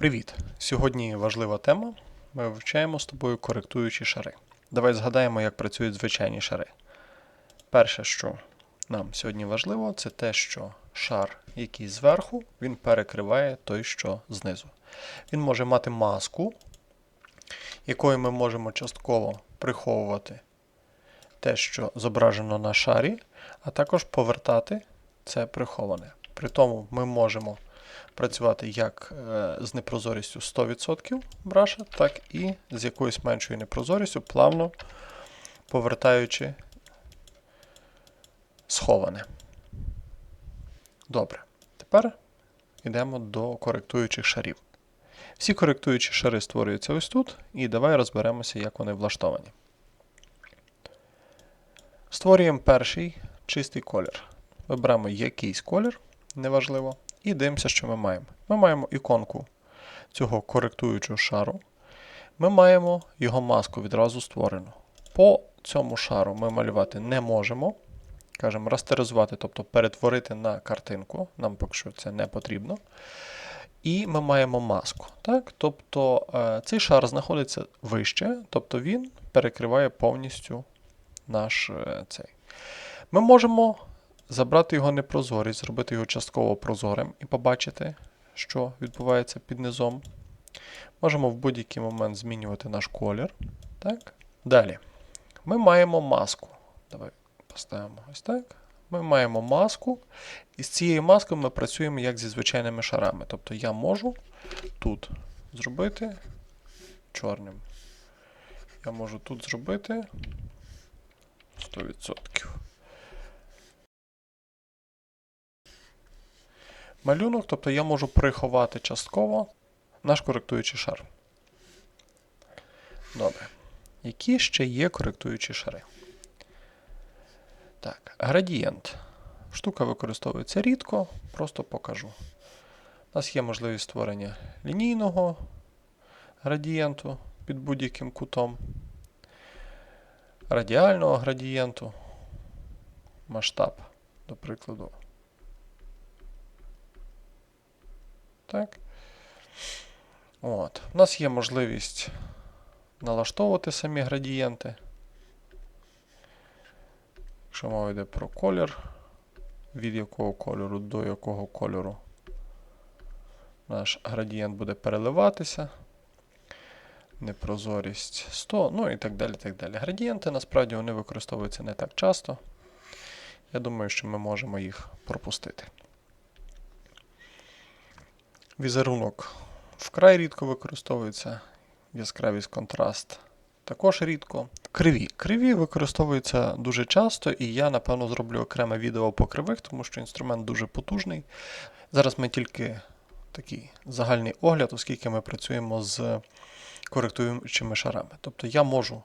Привіт! Сьогодні важлива тема. Ми вивчаємо з тобою коректуючі шари. Давай згадаємо, як працюють звичайні шари. Перше, що нам сьогодні важливо, це те, що шар, який зверху, він перекриває той, що знизу. Він може мати маску, якою ми можемо частково приховувати те, що зображено на шарі, а також повертати це приховане. При тому ми можемо працювати як е, з непрозорістю 100% браша, так і з якоюсь меншою непрозорістю, плавно повертаючи сховане. Добре. Тепер йдемо до коректуючих шарів. Всі коректуючі шари створюються ось тут, і давай розберемося, як вони влаштовані. Створюємо перший чистий колір. Виберемо якийсь колір, неважливо, і дивимося, що ми маємо. Ми маємо іконку цього коректуючого шару. Ми маємо його маску відразу створену. По цьому шару ми малювати не можемо. Кажемо, растеризувати, тобто перетворити на картинку. Нам поки що це не потрібно. І ми маємо маску. Так? Тобто е, цей шар знаходиться вище, тобто він перекриває повністю наш е, цей. Ми можемо забрати його непрозорість, зробити його частково прозорим і побачити, що відбувається під низом. Можемо в будь-який момент змінювати наш колір. Так? Далі. Ми маємо маску. Давай поставимо ось так. Ми маємо маску, і з цією маскою ми працюємо як зі звичайними шарами. Тобто я можу тут зробити чорним. Я можу тут зробити 100%. Малюнок, тобто я можу приховати частково наш коректуючий шар. Добре. Які ще є коректуючі шари? Так, градієнт. Штука використовується рідко, просто покажу. У нас є можливість створення лінійного градієнту під будь-яким кутом, радіального градієнту, масштаб, до прикладу. Так. От. У нас є можливість налаштовувати самі градієнти. Якщо мова йде про колір, від якого кольору до якого кольору наш градієнт буде переливатися. Непрозорість 100, ну і так далі. так далі. Градієнти насправді вони використовуються не так часто. Я думаю, що ми можемо їх пропустити. Візерунок вкрай рідко використовується. Яскравість контраст також рідко. Криві. Криві використовуються дуже часто, і я, напевно, зроблю окреме відео по кривих, тому що інструмент дуже потужний. Зараз ми тільки такий загальний огляд, оскільки ми працюємо з коректуючими шарами. Тобто я можу,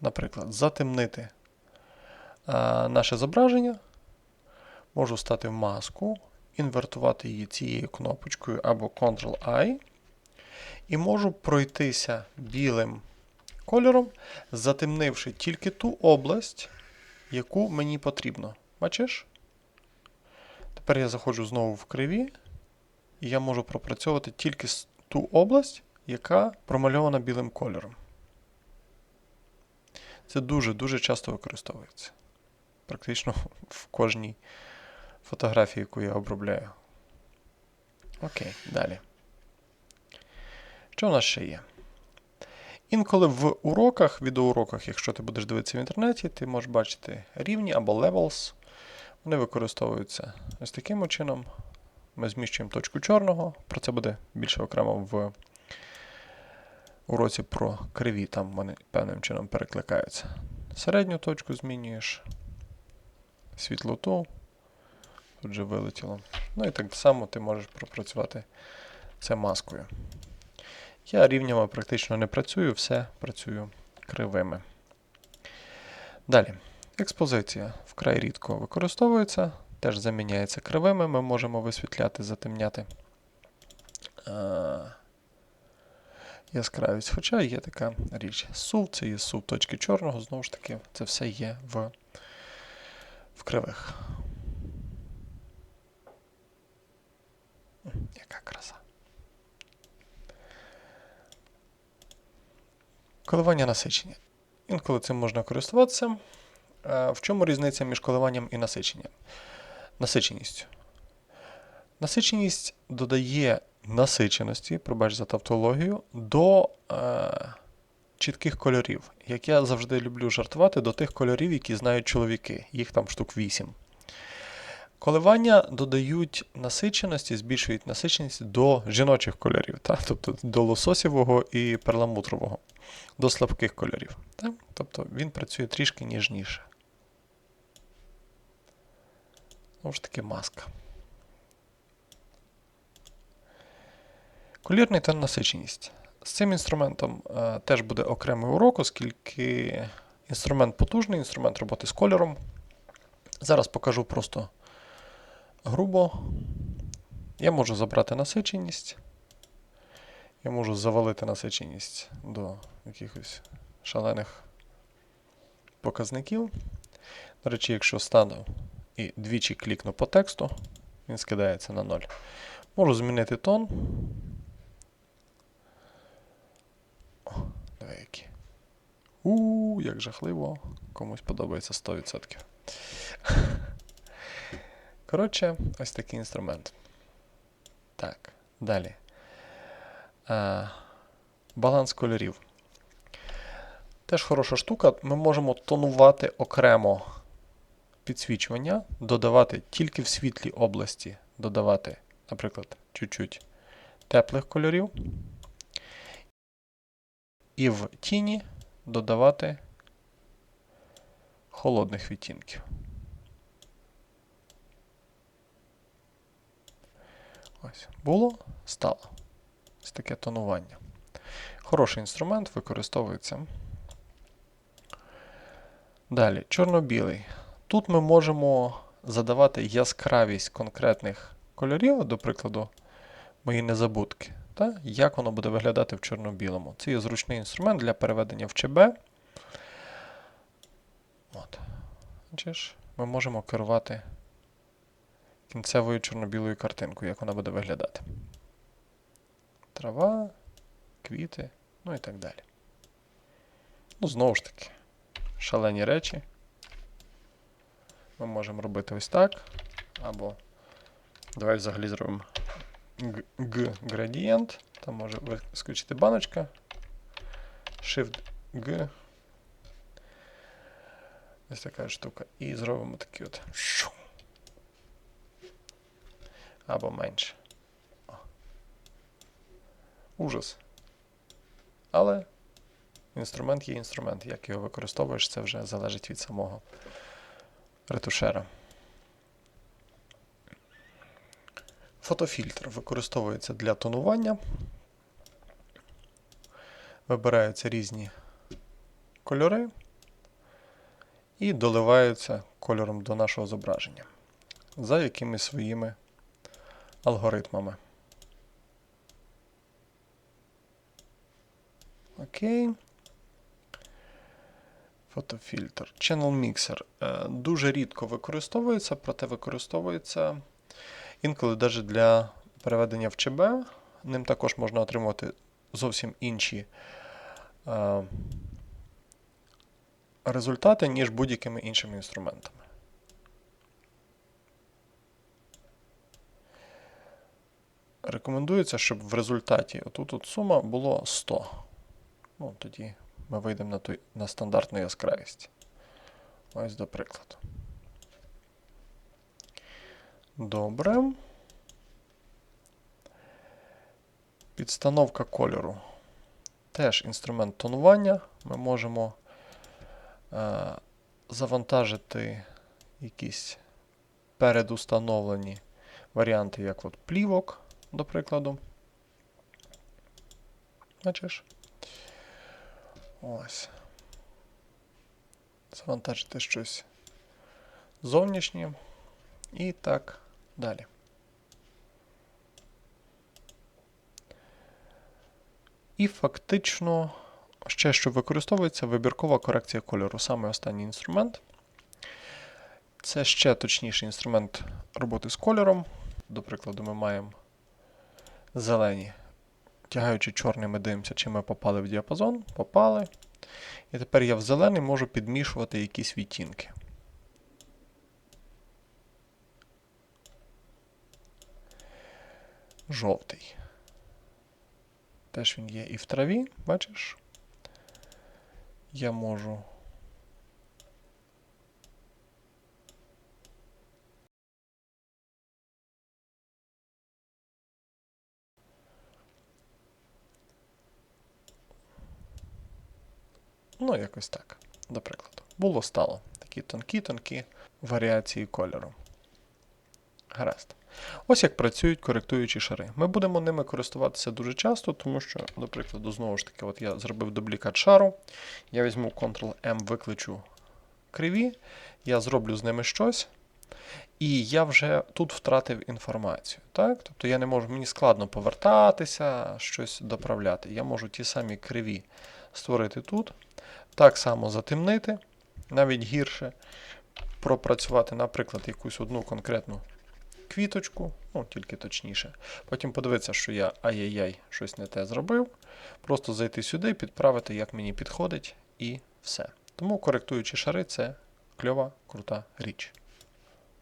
наприклад, затемнити а, наше зображення, можу стати в маску, інвертувати її цією кнопочкою або Ctrl-I, і можу пройтися білим кольором, затемнивши тільки ту область, яку мені потрібно. Бачиш? Тепер я заходжу знову в криві, і я можу пропрацьовувати тільки ту область, яка промальована білим кольором. Це дуже-дуже часто використовується. Практично в кожній фотографії, яку я обробляю. Окей, далі. Що у нас ще є? Інколи в уроках, відеоуроках, якщо ти будеш дивитися в інтернеті, ти можеш бачити рівні або levels. Вони використовуються ось таким чином. Ми зміщуємо точку чорного, про це буде більше окремо в уроці про криві, там вони певним чином перекликаються. Середню точку змінюєш, світлоту, тут же вилетіло. Ну і так само ти можеш пропрацювати це маскою. Я рівнями практично не працюю, все працюю кривими. Далі. Експозиція вкрай рідко використовується, теж заміняється кривими, ми можемо висвітляти, затемняти а, яскравість. Хоча є така річ. Сув, це є сув точки чорного, знову ж таки, це все є в, в кривих. Яка краса. Коливання насичення. Інколи цим можна користуватися. Е, в чому різниця між коливанням і насиченням? Насиченістю. Насиченість додає насиченості, пробач за тавтологію, до е, чітких кольорів. Як я завжди люблю жартувати до тих кольорів, які знають чоловіки. Їх там штук 8. Коливання додають насиченості, збільшують насиченість до жіночих кольорів, та? тобто до лососєвого і перламутрового, до слабких кольорів. Та? Тобто він працює трішки ніжніше. Знову ж таки маска. Колірний та насиченість. З цим інструментом е, теж буде окремий урок, оскільки інструмент потужний, інструмент роботи з кольором. Зараз покажу просто грубо. Я можу забрати насиченість. Я можу завалити насиченість до якихось шалених показників. До речі, якщо стану і двічі клікну по тексту, він скидається на 0. Можу змінити тон. О, диви які. У, як жахливо. Комусь подобається 100%. Коротше, ось такий інструмент. Так, далі. А, баланс кольорів. Теж хороша штука. Ми можемо тонувати окремо підсвічування, додавати тільки в світлій області, додавати, наприклад, чуть-чуть теплих кольорів. І в тіні додавати холодних відтінків. Ось, було, стало. Ось таке тонування. Хороший інструмент, використовується. Далі, чорно-білий. Тут ми можемо задавати яскравість конкретних кольорів, до прикладу, мої незабудки. Та? Як воно буде виглядати в чорно-білому. Це є зручний інструмент для переведення в ЧБ. От. Ми можемо керувати кінцевою чорно-білою картинкою, як вона буде виглядати. Трава, квіти, ну і так далі. Ну, знову ж таки, шалені речі. Ми можемо робити ось так. Або давай взагалі зробимо Г градієнт. Там може вискочити баночка. Shift G. Ось така штука. І зробимо такий от. Або менше. Ужас. Але інструмент є інструмент. Як його використовуєш, це вже залежить від самого ретушера. Фотофільтр використовується для тонування. Вибираються різні кольори і доливаються кольором до нашого зображення за якимись своїми алгоритмами. Окей. Фотофільтр. Channel Mixer е, дуже рідко використовується, проте використовується інколи навіть для переведення в ЧБ. Ним також можна отримувати зовсім інші е, результати, ніж будь-якими іншими інструментами. Рекомендується, щоб в результаті отут от сума було 100. Ну, тоді ми вийдемо на, той, на стандартну яскравість. Ось до прикладу. Добре. Підстановка кольору. Теж інструмент тонування. Ми можемо е, завантажити якісь передустановлені варіанти, як от плівок, до прикладу. Бачиш? Ось. Завантажити щось зовнішнє. І так далі. І фактично ще що використовується вибіркова корекція кольору. Саме останній інструмент. Це ще точніший інструмент роботи з кольором. До прикладу, ми маємо зелені. Тягаючи чорний, ми дивимося, чи ми попали в діапазон. Попали. І тепер я в зелений можу підмішувати якісь відтінки. Жовтий. Теж він є і в траві, бачиш? Я можу. Ну, якось так, до прикладу. Було стало. Такі тонкі-тонкі варіації кольору. Гаразд. Ось як працюють коректуючі шари. Ми будемо ними користуватися дуже часто, тому що, до прикладу, знову ж таки, от я зробив дублікат шару. Я візьму Ctrl-M, викличу криві, я зроблю з ними щось. І я вже тут втратив інформацію. Так? Тобто я не можу, мені складно повертатися, щось доправляти. Я можу ті самі криві створити тут, так само затемнити, навіть гірше пропрацювати, наприклад, якусь одну конкретну квіточку, ну тільки точніше. Потім подивитися, що я ай-яй-яй, щось не те зробив. Просто зайти сюди, підправити, як мені підходить, і все. Тому коректуючі шари це кльова, крута річ.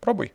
Пробуй.